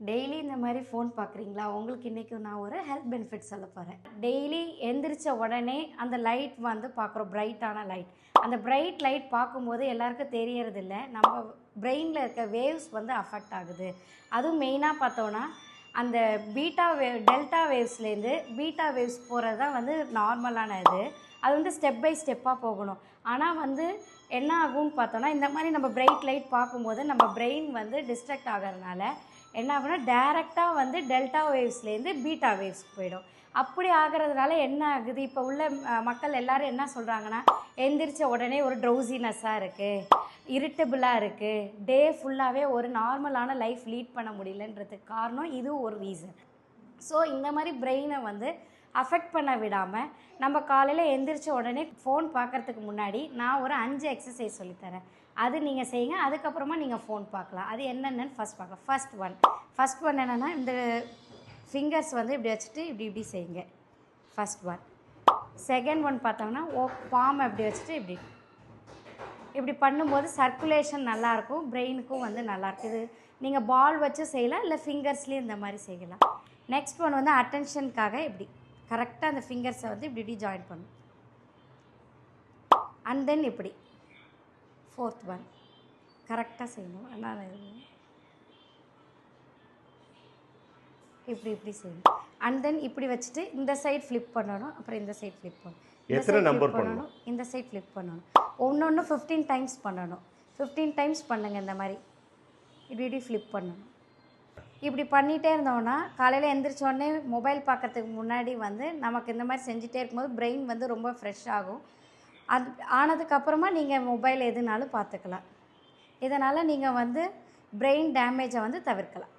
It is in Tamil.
டெய்லி இந்த மாதிரி ஃபோன் பார்க்குறீங்களா? உங்களுக்கு இன்றைக்கி நான் ஒரு ஹெல்த் பெனிஃபிட் சொல்ல போகிறேன் டெய்லி எந்திரிச்ச உடனே அந்த லைட் வந்து பார்க்குறோம் பிரைட்டான லைட். அந்த பிரைட் லைட் பார்க்கும்போது எல்லாருக்கும் தெரியறதில்ல. நம்ம பிரெயினில் இருக்க வேவ்ஸ் வந்து அஃபெக்ட் ஆகுது. அதுவும் மெயினாக பார்த்தோன்னா அந்த பீட்டா வேவ் டெல்டா வேவ்ஸ்லேருந்து பீட்டா வேவ்ஸ் போகிறது தான் வந்து நார்மலான இது. அது வந்து ஸ்டெப் பை ஸ்டெப்பாக போகணும். ஆனால் வந்து என்ன ஆகும்னு பார்த்தோன்னா இந்த மாதிரி நம்ம பிரைட் லைட் பார்க்கும்போது நம்ம பிரெயின் வந்து டிஸ்ட்ராக்ட் ஆகிறதுனால என்ன ஆகுன்னா டேரெக்டாக வந்து டெல்டா வேவ்ஸ்லேருந்து பீட்டா வேவ்ஸ்க்கு போயிடும். அப்படி ஆகிறதுனால என்ன ஆகுது? இப்போ உள்ள மக்கள் எல்லாரும் என்ன சொல்கிறாங்கன்னா எந்திரிச்ச உடனே ஒரு ட்ரௌசினஸ்ஸாக இருக்குது இரிட்டபிளாக இருக்குது டே ஃபுல்லாகவே ஒரு நார்மலான லைஃப் லீட் பண்ண முடியலன்றதுக்கு காரணம் இது ஒரு ரீசன் ஸோ இந்த மாதிரி பிரெயினை வந்து அஃபெக்ட் பண்ண விடாமல் நம்ம காலையில் எந்திரிச்ச உடனே ஃபோன் பார்க்கறதுக்கு முன்னாடி நான் ஒரு அஞ்சு எக்ஸசைஸ் சொல்லித்தரேன் அது நீங்கள் செய்யுங்க. அதுக்கப்புறமா நீங்கள் ஃபோன் பார்க்கலாம். அது என்னென்னு ஃபஸ்ட் பார்க்கலாம். ஃபர்ஸ்ட் ஒன் ஃபர்ஸ்ட் ஒன் என்னென்னா இந்த ஃபிங்கர்ஸ் வந்து இப்படி வச்சுட்டு இப்படி இப்படி செய்யுங்க. ஃபஸ்ட் ஒன் செகண்ட் ஒன் பார்த்தோம்னா ஓ பாம் இப்படி வச்சுட்டு இப்படி. இப்படி பண்ணும்போது சர்க்குலேஷன் நல்லாயிருக்கும் பிரெயினுக்கும் வந்து நல்லாயிருக்கும். இது நீங்கள் பால் வச்சு செய்யலாம் இல்லை ஃபிங்கர்ஸ்லேயும் இந்த மாதிரி செய்யலாம். நெக்ஸ்ட் ஒன் வந்து அட்டென்ஷனுக்காக இப்படி கரெக்டாக அந்த ஃபிங்கர்ஸை வந்து இப்படி இப்படி ஜாயின் பண்ணும். அண்ட் தென் இப்படி ஃபோர்த் ஒன் கரெக்டாக செய்யணும். நான் இப்படி இப்படி செய்யணும். அண்ட் தென் இப்படி வச்சுட்டு இந்த சைடு ஃப்ளிப் பண்ணணும் அப்புறம் இந்த சைடு ஃப்ளிப் பண்ணணும். இந்த எத்தனை flip பண்ணணும் இந்த சைடு ஃப்ளிப் பண்ணணும். ஒன்று ஒன்று ஃபிஃப்டீன் டைம்ஸ் பண்ணணும். ஃபிஃப்டீன் டைம்ஸ் பண்ணுங்க இந்த மாதிரி. இப்படி இப்படி ஃப்ளிப் பண்ணணும். இப்படி பண்ணிகிட்டே இருந்தோம்னா காலையில் எந்திரிச்ச உடனே மொபைல் பார்க்கறதுக்கு முன்னாடி வந்து நமக்கு இந்த மாதிரி செஞ்சுட்டே இருக்கும்போது பிரெயின் வந்து ரொம்ப ஃப்ரெஷ் ஆகும். அது ஆனதுக்கப்புறமா நீங்கள் மொபைல் எதுனாலும் பார்த்துக்கலாம். இதனால் நீங்கள் வந்து பிரெயின் டேமேஜை வந்து தவிர்க்கலாம்.